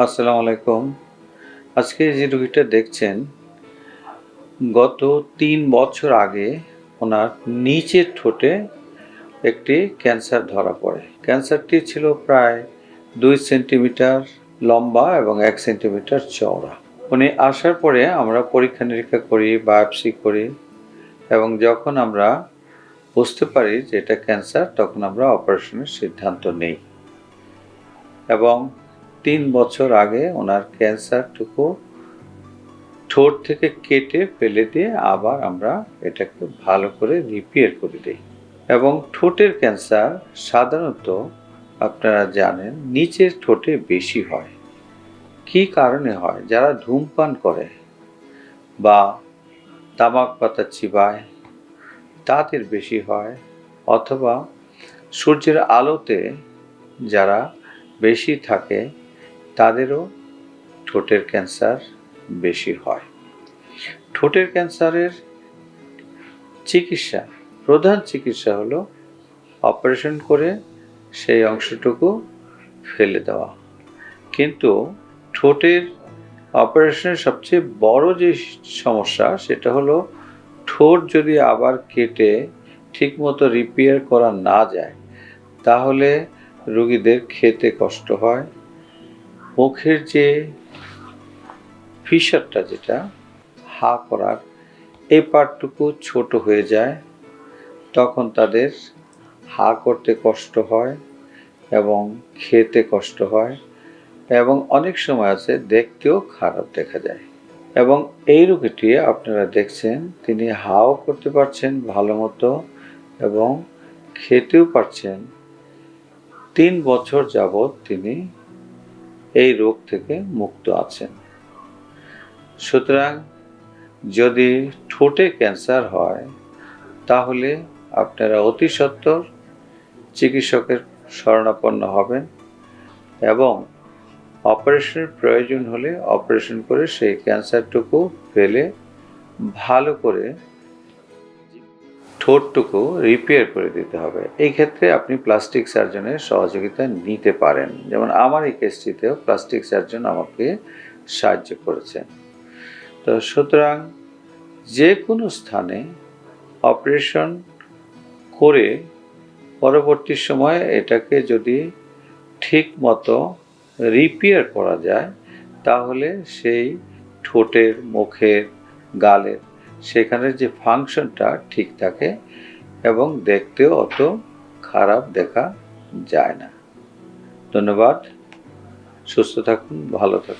আসসালামু আলাইকুম। আজকে যে রুগীটা দেখছেন, গত তিন বছর আগে ওনার নিচের ঠোঁটে একটি ক্যান্সার ধরা পড়ে। ক্যান্সারটি ছিল প্রায় দুই সেন্টিমিটার লম্বা এবং এক সেন্টিমিটার চওড়া। উনি আসার পরে আমরা পরীক্ষা নিরীক্ষা করি, বায়োপসি করি এবং যখন আমরা বুঝতে পারি যে এটা ক্যান্সার, তখন আমরা অপারেশনের সিদ্ধান্ত নেই। এবং তিন বছর আগে ওনার ক্যান্সারটুকু ঠোঁট থেকে কেটে ফেলে দিয়ে আবার আমরা এটাকে ভালো করে রিপেয়ার করে দিই। এবং ঠোঁটের ক্যান্সার সাধারণত আপনারা জানেন নিচের ঠোঁটে বেশি হয়। কী কারণে হয়? যারা ধূমপান করে বা তামাক পাতা চিবায়, তাদের বেশি হয়। অথবা সূর্যের আলোতে যারা বেশি থাকে তাদেরও ঠোঁটের ক্যান্সার বেশি হয়। ঠোঁটের ক্যান্সারের চিকিৎসা, প্রধান চিকিৎসা হলো অপারেশন করে সেই অংশটুকু ফেলে দেওয়া। কিন্তু ঠোঁটের অপারেশনের সবচেয়ে বড় যে সমস্যা, সেটা হলো ঠোঁট যদি আবার কেটে ঠিকমতো রিপেয়ার করা না যায়, তাহলে রুগীদের খেতে কষ্ট হয় মুখের যে ফিশারটা যেটা, হা করার এই পার্টটুকু ছোট হয়ে যায়, তখন তাদের হা করতে কষ্ট হয় এবং খেতে কষ্ট হয় এবং অনেক সময় আছে দেখতেও খারাপ দেখা যায়। এবং এই রোগীটি আপনারা দেখছেন, তিনি হাও করতে পারছেন ভালো মতো এবং খেতেও পারছেন। তিন বছর যাবৎ তিনি এই রোগ থেকে মুক্ত আছেন। সুতরাং যদি ঠোঁটে ক্যান্সার হয়, তাহলে আপনারা অতি সত্বর চিকিৎসকের শরণাপন্ন হবেন এবং অপারেশনের প্রয়োজন হলে অপারেশন করে সেই ক্যান্সারটুকু ফেলে ভালো করে ঠোঁটটুকু রিপেয়ার করে দিতে হবে। এই ক্ষেত্রে আপনি প্লাস্টিক সার্জনের সহযোগিতা নিতে পারেন। যেমন আমার এই কেসটিতেও প্লাস্টিক সার্জন আমাকে সাহায্য করেছেন তো সুতরাং যে কোনো স্থানে অপারেশন করে পরবর্তী সময়ে এটাকে যদি ঠিক মতো রিপেয়ার করা যায়, তাহলে সেই ঠোঁটের, মুখের, গালের সেখানের যে ফাংশনটা ঠিক থাকে এবং দেখতেও অত খারাপ দেখা যায় না। ধন্যবাদ। সুস্থ থাকুন, ভালো থাকুন।